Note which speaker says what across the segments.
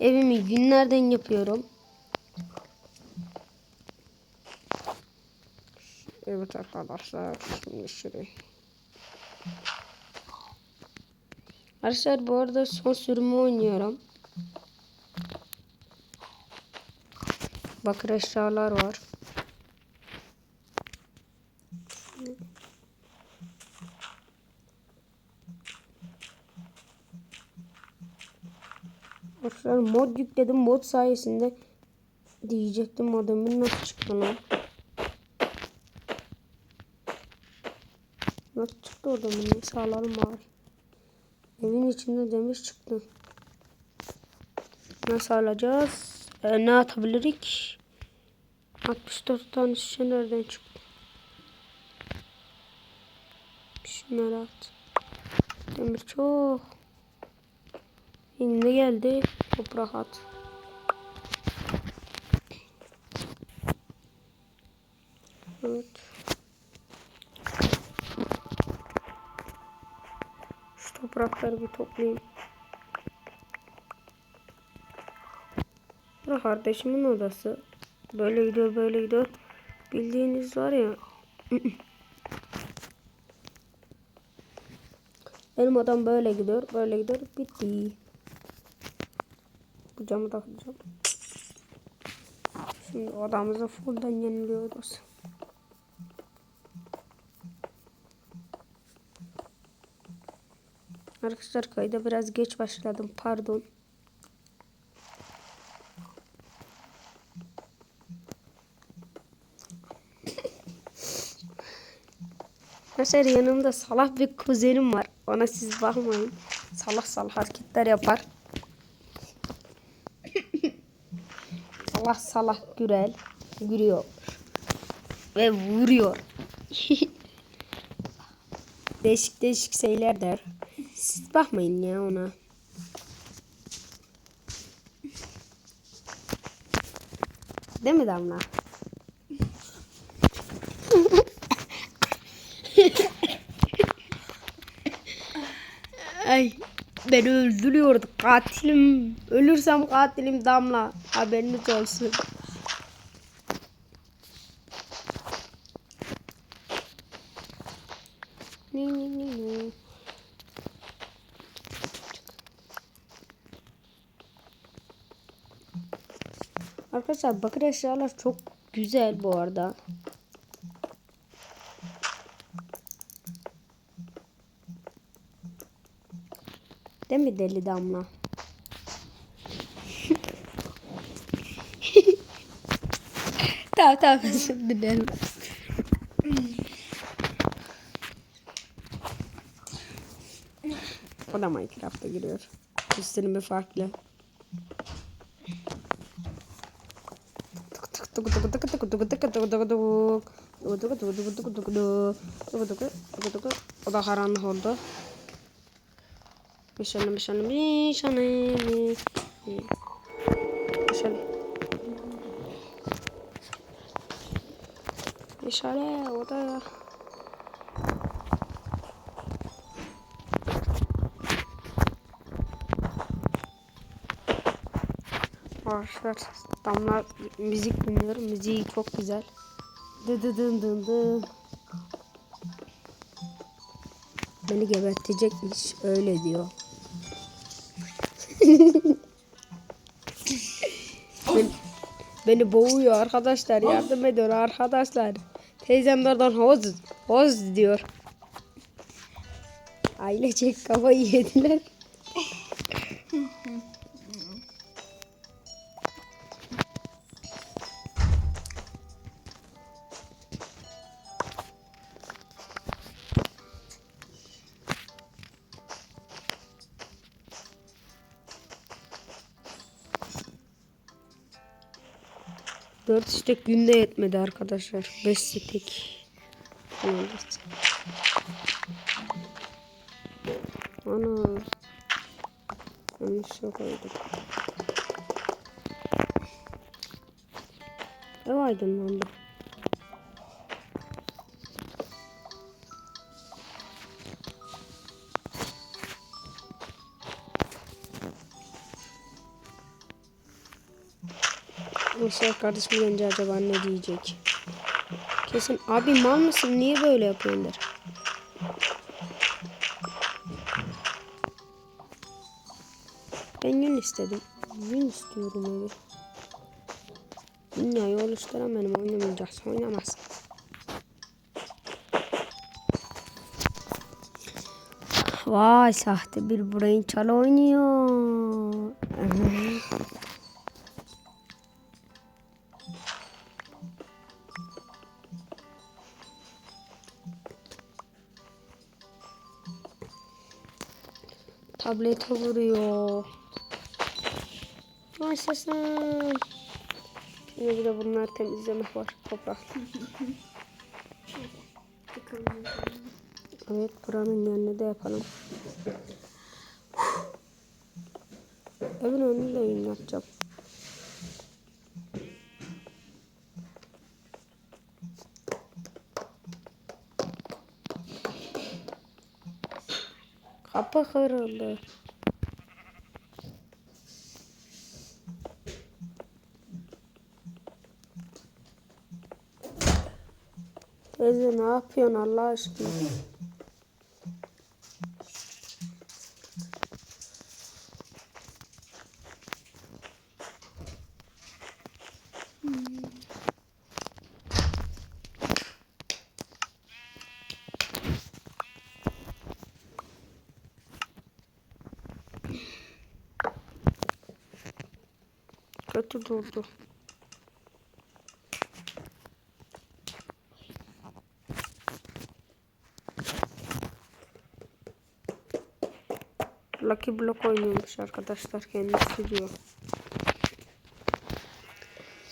Speaker 1: Evimi günlerden yapıyorum. Evet arkadaşlar. Şimdi şuraya. Arkadaşlar bu arada son sürümü oynuyorum. Bakır eşyalar var. Arkadaşlar mod yükledim. Mod sayesinde diyecektim modemin nasıl çıktı lan. Nasıl çıktı orada? Neyse alalım bari. Evin içinde demir çıktı. Nasıl alacağız? Ee, ne atabilirik? 64 tane şişe nereden çıktı? Şunları at. Demir çok. Şimdi geldi. Toprak at. Evet. Şu toprakları bir toplayayım. Bu kardeşimin odası. Böyle gidiyor böyle gidiyor. Bildiğiniz var ya. Benim odam böyle gidiyor. Böyle gidiyor. Bitti. Camı da kıracağım. Şimdi odamızı fullden yeniliyoruz. Arkadaşlar kayda biraz geç başladım. Pardon. Arkadaşlar yanımda salak bir kuzenim var. Ona siz bakmayın. Salak salak hareketler yapar. Salak salak gürel. Gürüyor. Ve vuruyor. değişik değişik şeyler der. Siz bakmayın ya ona. Değil mi Damla? Ay beni öldürüyordu katilim. Ölürsem katilim Damla. Haberiniz olsun. Ni ni ni ni. Arkadaşlar bakır eşyalar çok güzel bu arada. Değil mi deli damla? tamam tamam özür dilerim. O da Minecraft'a giriyor. Üstünümü farklı. O da karanlık oldu. Nişanım nişanım nişanım. Nişanım. Nişane odaya. Arkadaşlar damlar müzik dinliyorum. Müziği çok güzel. Dı dı dı dı dı. Beni gebertecekmiş öyle diyor beni, beni boğuyor arkadaşlar. Yardım ediyor arkadaşlar. Teyzem oradan hoz, hoz diyor. Ailecek kafayı yediler. Dört istek günde yetmedi arkadaşlar. Beş istek. Evet. Ana. Yanlış yok oldu. Ev aydınlandı. Arkadaşlar kardeşim gelince acaba ne diyecek? Kesin abi mal mısın niye böyle yapıyorsun der. Ben yün istedim. Yün istiyorum abi. Yol üstüne benim oynamayacaksa oynamaz. Vay sahte bir brain çal oynuyor. Tablete vuruyor. Yaşasın. Şimdi bir de bunlar temizlemek var. Toprak. Evet buranın yanına da yapalım. Evin önünde de yün yapacağım. Kapı kırıldı. Teyze ne yapıyorsun Allah aşkına? Durdu. Lucky Block oynuyormuş arkadaşlar kendisi diyor.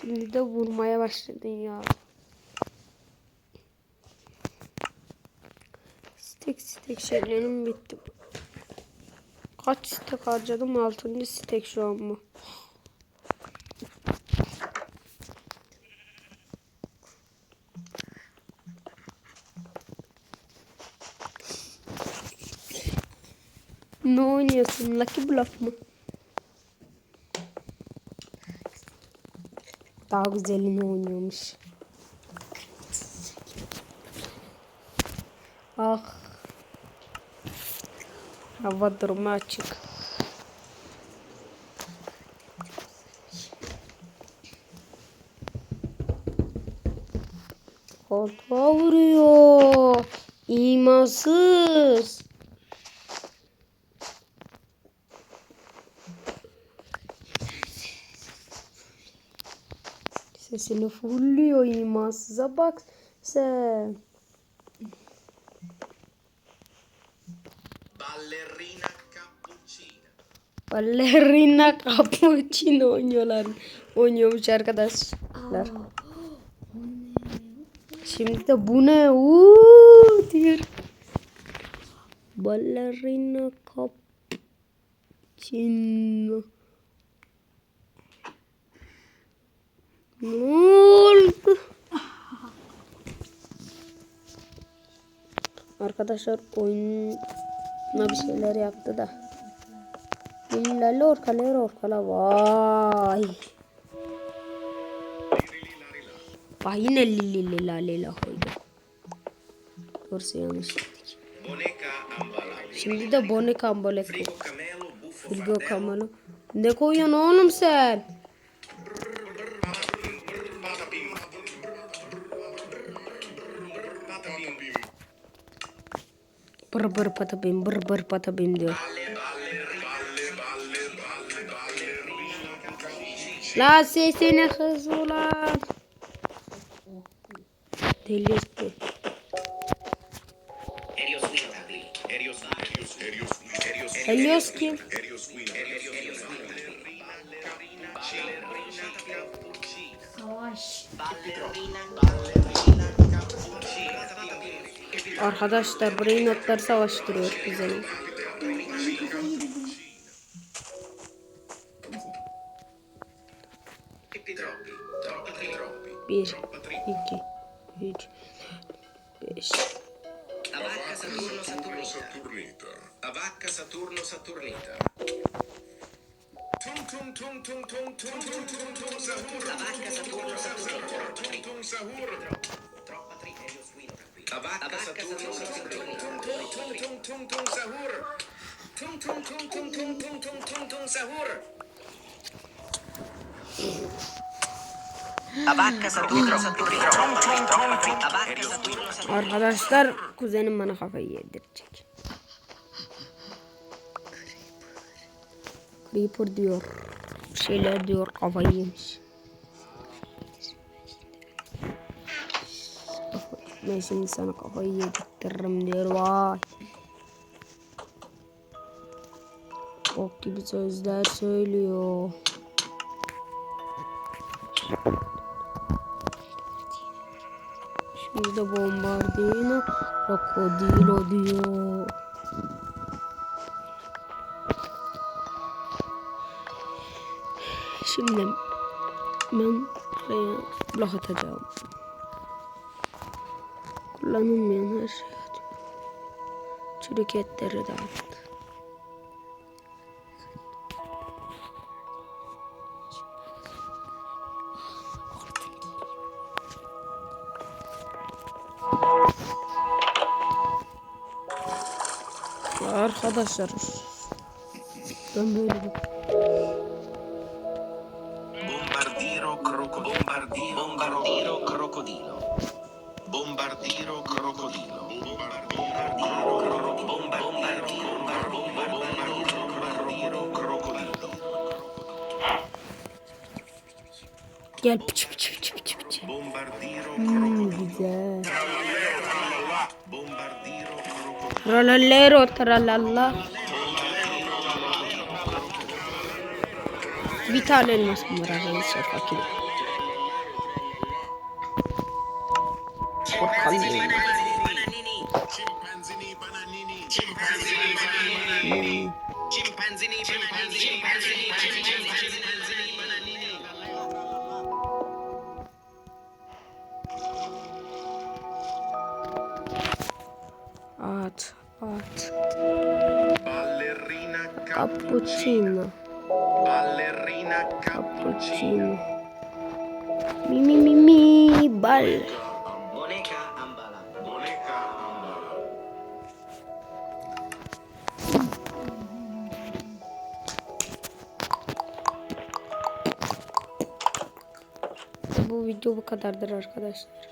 Speaker 1: Şimdi de vurmaya başladın ya. Stek stek şeylerim bitti. Kaç stek harcadım? 6. stek şu an mı? Ne oynuyorsun? Lucky Bluff mı? Daha güzelini oynuyormuş. Ah. Hava durumu açık. Koltuğa vuruyor. İmansız. Sesini fulluyor imansıza bak sen.
Speaker 2: Ballerina cappuccina.
Speaker 1: Ballerina cappuccino oynuyorlar. Oynuyormuş arkadaşlar. Şimdi de bu ne? Uuu diyor. Ballerina cappuccino. Ne? Arkadaşlar oyuna bir şeyler yaptı da. Lillali orkalar orkala vay. Vay yine lilli lila lila koydu. Doğrusu yanlış dedik. Şimdi de bonek
Speaker 2: buffo
Speaker 1: Filgo
Speaker 2: fratello.
Speaker 1: kamalı. Ne koyuyorsun oğlum sen? Bır patabim bır bır patabim diyor. La sesini kız ulan. Delirtti. Helios kim? Arkadaşlar burayı notlar savaştırıyor bize. Bir, iki, üç, beş.
Speaker 2: Avacca Saturno Saturnita. Avacca Saturno Saturnita. Tum tum tum tum tum tum tum tum Avacca Saturno Saturnita. Tum tum sahur. Saturno sahur. Tung tung tung tung tung tung sahur. Tung tung tung tung tung tung tung tung tung sahur.
Speaker 3: Tung tung tung tung. Saturno Saturno.
Speaker 1: Arkadaşlar kuzenim bana kafayı yedirecek. Creeper diyor. Bir şeyler diyor kafayı yemiş. Ben şimdi sana kafayı yedirtirim diyor vay. Ok gibi sözler söylüyor. Şimdi de bombardino krokodilo diyor. Şimdi ben buraya blok atacağım. Kullanılmayan her şeyi atıyorum. Çürük etleri de at. Ya arkadaşlar ben böyle bir
Speaker 2: Bombardiro. Bombardiro, bombardiro crocodilo. Bombardiero crocodilo.
Speaker 1: Gel piç piç piç piç
Speaker 2: piç.
Speaker 1: Hmm, güzel. Tralalero tralala. Bir tane elmasım var arkadaşlar fakir. Şey Korkan değil.
Speaker 2: Chimpanzini bananini. Chimpanzini bananini. Chimpanzini bananini. Chimpanzini chimpanzini bananini.
Speaker 1: At, at.
Speaker 2: Ballerina
Speaker 1: Cappuccino,
Speaker 2: Ballerina cappuccino.
Speaker 1: Mi mi mi mi bal. Video bu kadardır arkadaşlar.